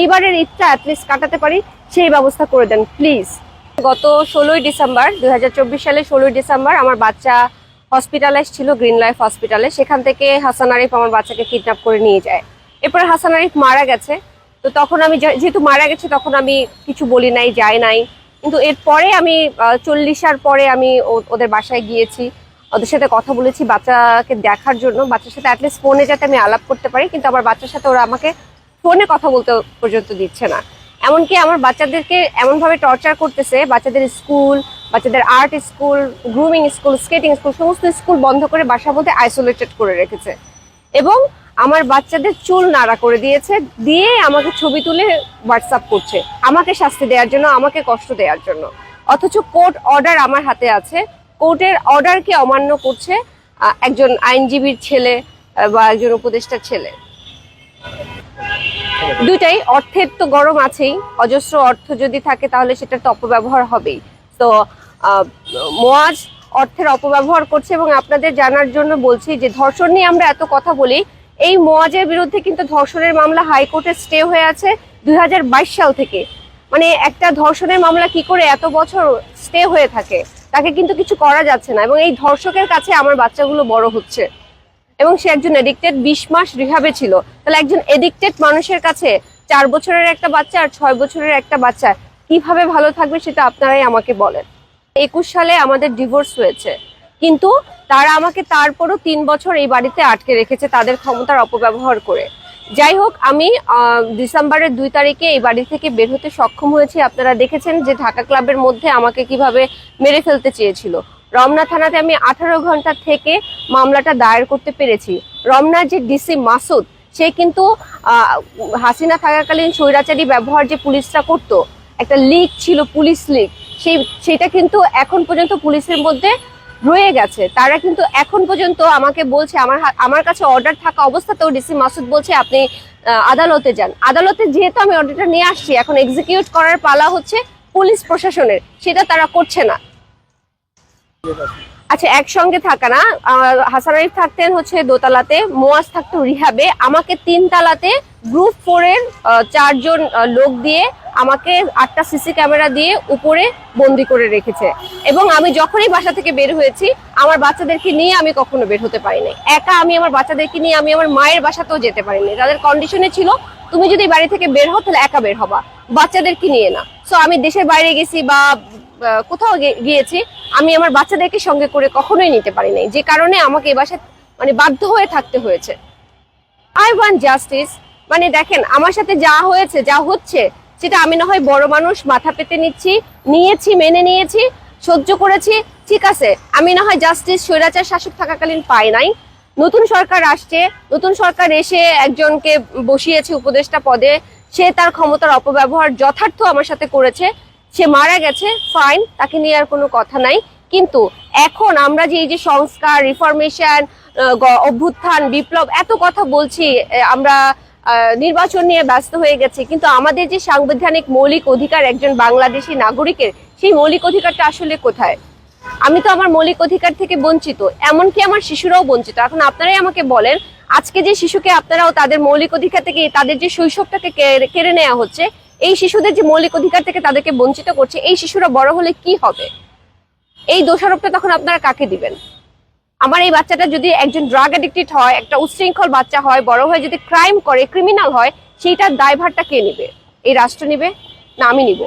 এইবারের ঈদটা অ্যাটলিস্ট কাটাতে পারি, সেই ব্যবস্থা করে দেন প্লিজ গত ষোলোই ডিসেম্বর দু হাজার চব্বিশ সালে ষোলোই ডিসেম্বর, আমার বাচ্চা হসপিটালাইজ ছিল গ্রিন লাইফ হসপিটালে সেখান থেকে হাসান আরিফ আমার বাচ্চাকে কিডন্যাপ করে নিয়ে যায়। এরপরে হাসান আরিফ মারা গেছে। তো তখন আমি যেহেতু মারা গেছে, তখন আমি কিছু বলি নাই, যাই নাই। কিন্তু এরপরে আমি চল্লিশার পরে আমি ওদের বাসায় গিয়েছি। ওদের সাথে কথা বলেছি, বাচ্চাকে দেখার জন্য। বাচ্চার সাথে অ্যাটলিস্ট ফোনে যাতে আমি আলাপ করতে পারি। কিন্তু আমার বাচ্চার সাথে ওরা আমাকে ফোনে কথা বলতে পর্যন্ত দিচ্ছে না। এমনকি আমার বাচ্চাদেরকে এমনভাবে টর্চার করতেছে, বাচ্চাদের স্কুল, বাচ্চাদের art school grooming school skating school সমস্ত স্কুল বন্ধ করে বাসার মধ্যে আইসোলেটেড করে রেখেছে। এবং আমার বাচ্চাদের চুল নাড়া করে দিয়েছে, দিয়ে আমাকে ছবি তুলে হোয়াটসঅ্যাপ করছে, আমাকে শাস্তি দেওয়ার জন্য, আমাকে কষ্ট দেওয়ার জন্য। অথচ কোর্ট অর্ডার আমার হাতে আছে, কোর্টের অর্ডারকে অমান্য করছে একজন আইনজীবীর ছেলে বা একজন উপদেষ্টার ছেলে। দুইটাই, অর্থের তো গরম আছেই। অজস্র অর্থ যদি থাকে তাহলে সেটার তো অপব্যবহার হবেই। তো মোয়াজ অর্থের অপব্যবহার করছে এবং আপনাদের জানার জন্য বলছি যে ধর্ষণ নিয়ে আমরা এত কথা বলি, এই মোয়াজের বিরুদ্ধে কিন্তু ধর্ষণের মামলা হাইকোর্টে স্টে হয়ে আছে দুই হাজার বাইশ সাল থেকে। মানে একটা ধর্ষণের মামলা কি করে এত বছর স্টে হয়ে থাকে? তাকে কিন্তু কিছু করা যাচ্ছে না এবং এই ধর্ষকের কাছে আমার বাচ্চাগুলো বড় হচ্ছে। এবং সে একজন এডিক্টেড বিশ মাস রিহাবে ছিল। তাহলে একজন এডিক্টেড মানুষের কাছে চার বছরের একটা বাচ্চা আর ছয় বছরের একটা বাচ্চা কীভাবে ভালো থাকবে সেটা আপনারাই আমাকে বলেন। একুশ সালে আমাদের ডিভোর্স হয়েছে। কিন্তু তারা আমাকে তারপরও তিন বছর এই বাড়িতে আটকে রেখেছে তাদের ক্ষমতার অপব্যবহার করে। যাই হোক, আমি ডিসেম্বরের দুই তারিখে এই বাড়ি থেকে বের হতে সক্ষম হয়েছি। আপনারা দেখেছেন যে ঢাকা ক্লাবের মধ্যে আমাকে কীভাবে মেরে ফেলতে চেয়েছিল। রমনা থানাতে আমি আঠারো ঘণ্টা থেকে মামলাটা দায়ের করতে পেরেছি। রমনার যে ডিসি মাসুদ, সে কিন্তু হাসিনা থাকাকালীন স্বৈরাচারী ব্যবহার যে পুলিশরা করত, একটা লিক ছিল, পুলিশ লিক সেই সেটা কিন্তু এখন পর্যন্ত পুলিশের মধ্যে রয়ে গেছে। তারা কিন্তু এখন পর্যন্ত আমাকে বলছে, আমার আমার কাছে অর্ডার থাকা অবস্থাতেও ডিসি মাসুদ বলছে, আপনি আদালতে যান। আদালতে যেহেতু আমি অর্ডারটা নিয়ে আসছি, এখন এক্সিকিউট করার পালা হচ্ছে পুলিশ প্রশাসনের, সেটা তারা করছে না। আচ্ছা একসঙ্গে থাকা না। হাসান আরিফ থাকতেন হচ্ছে দোতলাতে, মোয়াজ থাকতো রিহাবে। আমাকে তিন তালাতে গ্রুপ ফোরের চারজন লোক দিয়ে আমাকে আটটা সিসি ক্যামেরা দিয়ে উপরে বন্দি করে রেখেছে। এবং আমি যখনই বাসা থেকে বের হয়েছি, আমার বাচ্চাদেরকে নিয়ে আমি কখনো বের হতে পারিনি। একা আমি আমার বাচ্চাদেরকে নিয়ে আমি আমার মায়ের বাসাতেও যেতে পারিনি। তাদের কন্ডিশনে ছিল, তুমি যদি বাড়ি থেকে বের হও, তাহলে একা বের হবা। বাচ্চাদেরকে নিয়ে না। সো আমি দেশের বাইরে গেছি বা কোথাও গিয়েছি, আমি আমার বাচ্চাদেরকে সঙ্গে করে কখনোই নিতে পারি নাই। যে কারণে আমাকে এ বাসায় মানে বাধ্য হয়ে থাকতে হয়েছে। আই ওয়ান্ট জাস্টিস মানে দেখেন, আমার সাথে যা হয়েছে, যা হচ্ছে, সেটা আমি না হয় বড় মানুষ, মাথা পেতে নিচ্ছি, নিয়েছি, মেনে নিয়েছি, সহ্য করেছি, ঠিক আছে। আমি না হয় জাস্টিস স্বৈরাচার, শাসক থাকাকালীন পাই নাই। নতুন সরকার আসছে, নতুন সরকার এসে একজনকে বসিয়েছে উপদেষ্টা পদে, সে তার ক্ষমতার অপব্যবহার যথার্থ আমার সাথে করেছে। সে মারা গেছে ফাইন তাকে নিয়ে আর কোনো কথা নাই। কিন্তু এখন আমরা যে এই যে সংস্কার রিফরমেশন অভ্যুত্থান, বিপ্লব, এত কথা বলছি আমরা নির্বাচন নিয়ে ব্যস্ত হয়ে গেছি। কিন্তু আমাদের যে সাংবিধানিক মৌলিক অধিকার একজন বাংলাদেশি নাগরিকের, সেই মৌলিক অধিকারটা আসলে কোথায়? আমি তো আমার মৌলিক অধিকার থেকে বঞ্চিত, এমনকি আমার শিশুরাও বঞ্চিত। এখন আপনারাই আমাকে বলেন, আজকে যে শিশুকে আপনারাও তাদের মৌলিক অধিকার থেকে, তাদের যে শৈশবটাকে কেড়ে- নেওয়া হচ্ছে এই শিশুদের যে মৌলিক অধিকার থেকে তাদেরকে বঞ্চিত করছে, এই শিশুরা বড় হলে কি হবে? এই দোষারোপটা তখন আপনারা কাকে দিবেন? আমার এই বাচ্চাটা যদি একজন ড্রাগ অ্যাডিক্টেড হয়, একটা উচ্ছৃঙ্খল বাচ্চা হয়, বড় হয়ে যদি ক্রাইম করে ক্রিমিনাল হয়, সেইটার দায়ভারটা কে নিবে? এই রাষ্ট্র নিবে না আমি নিব?